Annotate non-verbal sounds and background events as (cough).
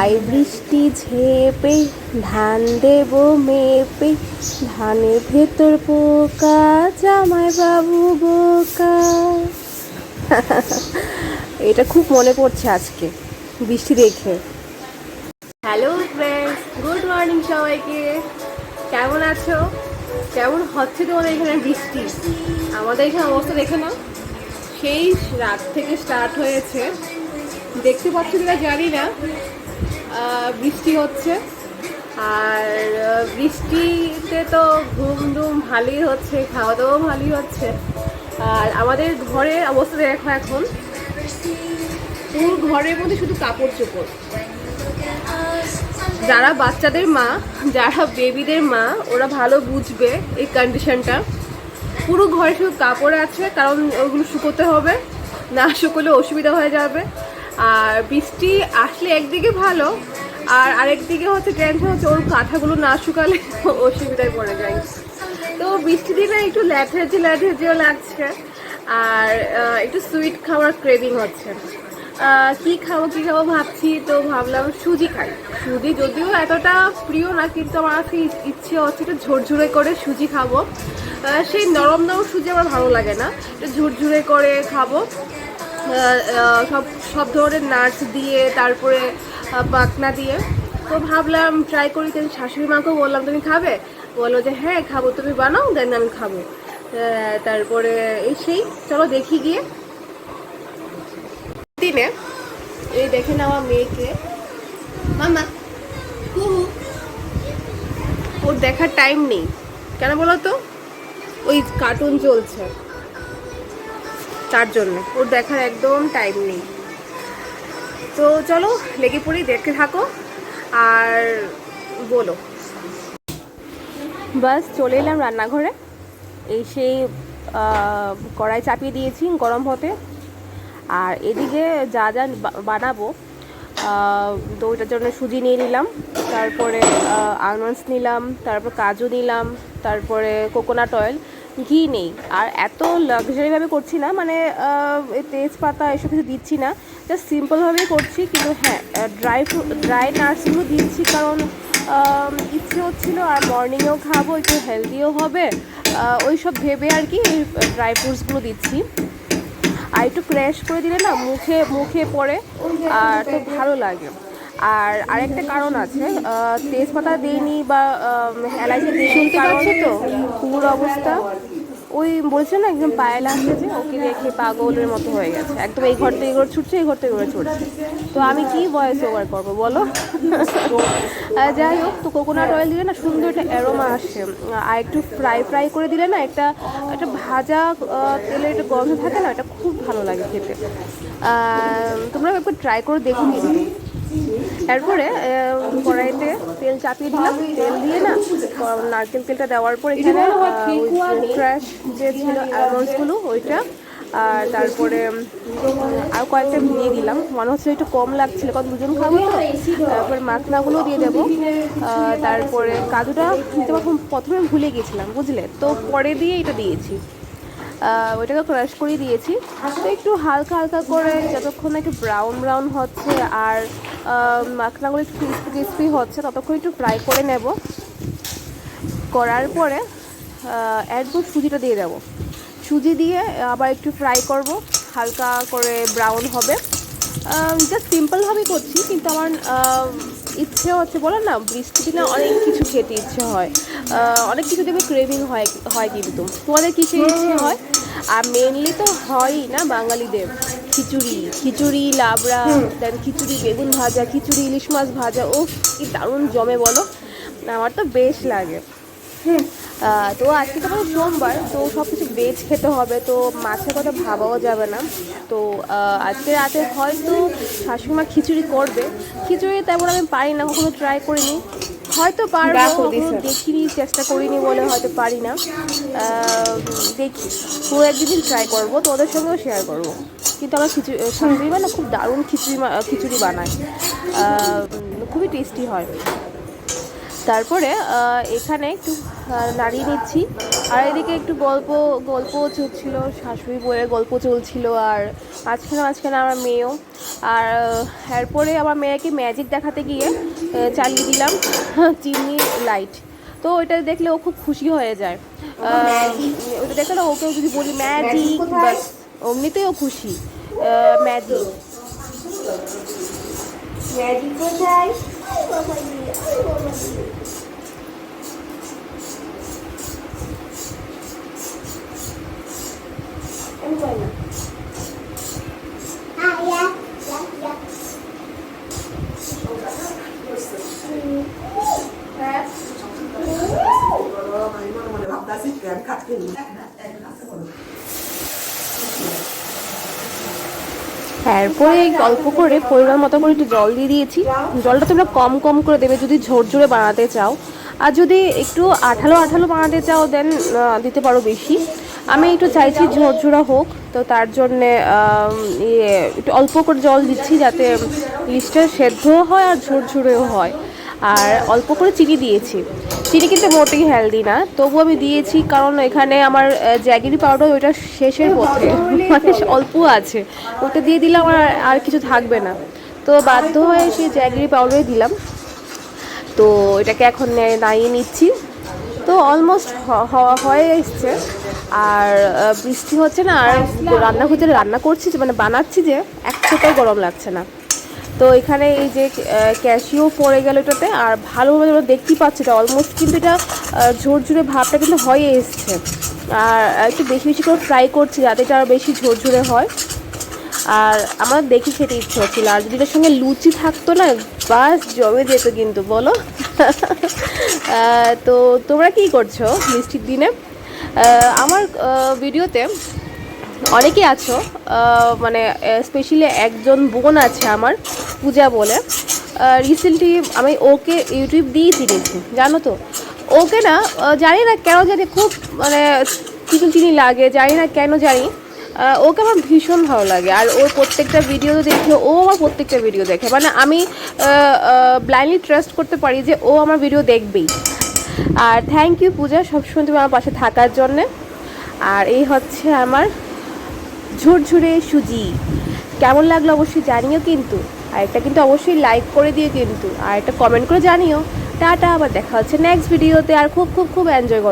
I বৃষ্টি ঝেপে, ধান দেব মেপে, ধানের ভেতর পোকা, জামাই বাবু বোকা। (laughs) এটা খুব মনে পড়ছে আজকে, বৃষ্টি দেখে। হ্যালো ফ্রেন্ডস গুড মর্নিং সবাইকে। কেমন আছো? কেমন হচ্ছে তোমাদের এখানে বৃষ্টি? আমাদের এখানে অবস্থা দেখে নাও। সেই রাত থেকে স্টার্ট হয়েছে। দেখতে পাচ্ছ কিনা জানি না। বৃষ্টি হচ্ছে। আর বৃষ্টিতে তো ঘুম টুম ভালোই হচ্ছে খাওয়া দাওয়াও ভালোই হচ্ছে। আর আমাদের ঘরের অবস্থা দেখো এখন। পুরো ঘরের মধ্যে শুধু কাপড় চোপড় যারা বাচ্চাদের মা, যারা বেবিদের মা, ওরা ভালো বুঝবে এই কন্ডিশনটা পুরো ঘরে শুধু কাপড় আছে, কারণ ওগুলো শুকোতে হবে, না শুকোলে অসুবিধা হয়ে যাবে। আর বৃষ্টি আসলে একদিকে ভালো, আর আরেকদিকে হচ্ছে টেনশন হচ্ছে ওর কাঁথাগুলো না শুকালে অসুবিধায় পড়ে যায়। তো বৃষ্টি দিনে একটু ল্যাঠেজে ল্যাঠেজেও লাগছে, আর একটু সুইট খাওয়ার ক্রেভিং হচ্ছে। কি খাব কি খাব ভাবছি, তো ভাবলাম সুজি খাই। সুজি যদিও এতটা প্রিয় না, কিন্তু আমার আজকে ইচ্ছে হচ্ছে একটু ঝুরঝুরে করে সুজি খাব। সেই নরম নরম সুজি আমার ভালো লাগে না। একটু ঝুরঝুরে করে খাব। সব সব ধরনের নাচ দিয়ে, তারপরে পাকনা দিয়ে। তো ভাবলাম ট্রাই করি তো শাশুড়ি মাকেও বললাম, তুমি খাবে? বলল যে হ্যাঁ খাব, তুমি বানাও দেন আমি খাব। তারপরে এই সেই, চলো দেখি গিয়ে। দিনে এই দেখে নেওয়া মেয়েকে। মামা ওর দেখার টাইম নেই। কেন বলো তো? ওই কার্টুন চলছে। তার জন্য। ওর দেখার একদম টাইম নেই। তো চলো, লেগে পড়ি, দেখতে থাকো, আর বলো। বাস, চলে এলাম রান্নাঘরে। এই সেই কড়াই চাপিয়ে দিয়েছি গরম হতে। আর এদিকে যা যা বানাবো ওইটার জন্য সুজি নিয়ে নিলাম। তারপরে আলমন্ডস নিলাম, তারপর কাজু নিলাম, তারপরে কোকোনাট অয়েল ঘি নেই। আর এত লাক্সারিভাবে করছি না মানে তেজপাতা এসব কিছু দিচ্ছি না। জাস্ট সিম্পলভাবেই করছি, কিন্তু হ্যাঁ ড্রাই ড্রাই নাটসগুলো দিচ্ছি কারণ ইচ্ছে হচ্ছিল আর মর্নিংয়েও খাব, একটু হেলদিও হবে। ওই সব ভেবে আর কি ড্রাই ফ্রুটসগুলো দিচ্ছি। আর একটু ক্র্যাশ করে দিলে না, মুখে মুখে পড়ে, আর তো ভালো লাগে। আর আরেকটা কারণ আছে তেজপাতা দিইনি বা এলাচি দিইনি কারণ তো? পুরো অবস্থা। ওই বলছে না একদম পায়েল আসছে যে ওকে দেখে পাগলের মতো হয়ে গেছে। একদম এই ঘর থেকে ঘর ছুটছে এই ঘর থেকে ঘর ছুটছে। তো আমি কি ভয়েস ওভার করব বলো? (laughs) যাই হোক তো কোকোনাট অয়েল দিলে না সুন্দর একটা অ্যারোমা আসে। আর একটু ফ্রাই ফ্রাই করে দিলে না একটা একটা ভাজা তেলের একটা গন্ধ থাকে না এটা খুব ভালো লাগে খেতে। তোমরা একবার ট্রাই করে দেখো। কিন্তু তারপরে কড়াইতে তেল চাপিয়ে দিলাম। তেল দিয়ে না নারকেল তেলটা দেওয়ার পর এখানে ক্র্যাশ যে ছিল অ্যালমন্ডসগুলো ওইটা, আর তারপরে আর কয়েকটা দিয়ে দিলাম। মনে হচ্ছে একটু কম লাগছিল, কারণ দুজন খাব তো। তারপরে মাখনাগুলো দিয়ে দেবো। তারপরে কাজুটা দিতে প্রথম ভুলে গেছিলাম বুঝলে? তো পরে দিয়ে এটা দিয়েছি। ওইটাকে ক্রাশ করে দিয়েছি। একটু হালকা হালকা করে, যতক্ষণ একটু ব্রাউন ব্রাউন হচ্ছে, আর মাখনাগুলো ক্রিস্পি ক্রিস্পি হচ্ছে, ততক্ষণ একটু ফ্রাই করে নেব। করার পরে একদম সুজিটা দিয়ে দেবো। সুজি দিয়ে আবার একটু ফ্রাই করব, হালকা করে ব্রাউন হবে। জাস্ট সিম্পলভাবেই করছি, কিন্তু আমার ইচ্ছে হচ্ছে বলো না বৃষ্টি দিনে অনেক কিছু খেতে ইচ্ছে হয়। অনেক কিছু দেখবে ক্রেভিং হয় হয় কিন্তু। তোমাদের কিছু ইচ্ছে হয়? আর মেনলি তো হয়ই না বাঙালিদের। খিচুড়ি খিচুড়ি লাবড়া দেন খিচুড়ি বেগুন ভাজা খিচুড়ি ইলিশ মাছ ভাজা ও কি দারুণ জমে বলো। আমার তো বেশ লাগে। তো আজকে তো মানে সোমবার তো সব কিছু ভেজ খেতে হবে তো মাছের কথা ভাবাও যাবে না। তো আজকে রাতে হয়তো শাশুড়িমা খিচুড়ি করবে। খিচুড়ি তেমন আমি পারি না কখনো ট্রাই করিনি। হয়তো পারব। দেখিনি, চেষ্টা করিনি বলে হয়তো পারি না। দেখি তো একদিন ট্রাই করব তোদের সঙ্গেও শেয়ার করব। কিন্তু আমার খিচুড়ি শাশুড়ি মা না খুব দারুণ খিচুড়ি খিচুড়ি বানায়। খুবই টেস্টি হয়। তারপরে এখানে একটু নাড়িয়ে নিচ্ছি। আর এদিকে একটু গল্প গল্প চলছিল, শাশুড়ি বইয়ের গল্প চলছিল, আর মাঝখানে মাঝখানে আমার মেয়েও। আর এরপরে আমার মেয়েকে ম্যাজিক দেখাতে গিয়ে চালিয়ে দিলাম। (laughs) চিমনি লাইট তো ওইটা দেখলে ও খুব খুশি হয়ে যায়। ওইটা দেখলে না ওকেও যদি বলি ম্যাজিক বাস অমনিতেই ও খুশি। ম্যাজিক ম্যাজিক কোথায়? এরপরে অল্প করে পরিমাণ মতো করে একটু জল দিয়ে দিয়েছি। জলটা তোমরা কম কম করে দেবে যদি ঝরঝরে বানাতে চাও। আর যদি একটু আঠালো আঠালো বানাতে চাও দেন দিতে পারো বেশি। আমি একটু চাইছি ঝোরঝোরা হোক, তো তার জন্যে ইয়ে একটু অল্প করে জল দিচ্ছি যাতে ইলিশটা সেদ্ধও হয় আর ঝোরঝুরেও হয়। আর অল্প করে চিনি দিয়েছি। চিনি কিন্তু মোটেই হেলদি না। তবু আমি দিয়েছি কারণ এখানে আমার জ্যাগিরি পাউডার ওইটা শেষের পথে। মানে অল্প আছে। ওটা দিয়ে দিলাম আর আর কিছু থাকবে না। তো বাধ্য হয়ে সেই জ্যাগিরি পাউডারই দিলাম। তো এটাকে এখন নাইয়ে নিচ্ছি। তো অলমোস্ট হওয়া হয়ে এসছে। আর বৃষ্টি হচ্ছে না। আর রান্না করতে রান্না করছি যে মানে বানাচ্ছি যে, এক ফোঁটাও গরম লাগছে না। তো এখানে এই যে ক্যাশিও পড়ে গেল এটাতে, আর ভালোভাবে আমরা দেখতেই পাচ্ছি এটা অলমোস্ট কিন্তু এটা ঝরঝরে ভাবটা কিন্তু হয়ে এসছে। আর একটু বেশি বেশি করে ফ্রাই করছি যাতে এটা আরও বেশি ঝরঝরে হয়। আর আমার দেখি খেতে ইচ্ছে হচ্ছিল আর যদি সঙ্গে লুচি থাকতো না, বাস জমে যেত কিন্তু, বলো? (laughs) তো তোমরা কি করছ মিষ্টির দিনে? আমার ভিডিওতে অনেকেই আছো মানে স্পেশালি একজন বোন আছে আমার। পূজা বলে। রিসেন্টলি আমি ওকে ইউটিউব দিয়েই চিনেছি, জানো তো? ওকে না জানি না কেন জানি খুব মানে চিনি চিনি লাগে, জানি না কেন জানি। ওকে আমার ভীষণ ভালো লাগে। আর ওর প্রত্যেকটা ভিডিও দেখে ও আমার প্রত্যেকটা ভিডিও দেখে। মানে আমি ব্লাইন্ডলি ট্রাস্ট করতে পারি যে ও আমার ভিডিও দেখবেই। আর থ্যাংক ইউ পূজা, সবসময় তুমি আমার পাশে থাকার জন্যে। আর এই হচ্ছে আমার ঝুরঝুরে সুজি। কেমন লাগল অবশ্যই জানিও কিন্তু। আর এটা কিন্তু অবশ্যই লাইক করে দিও কিন্তু আর একটা কমেন্ট করে জানিও। টাটা, আবার দেখা হচ্ছে নেক্সট ভিডিওতে আর খুব খুব খুব এনজয় করো।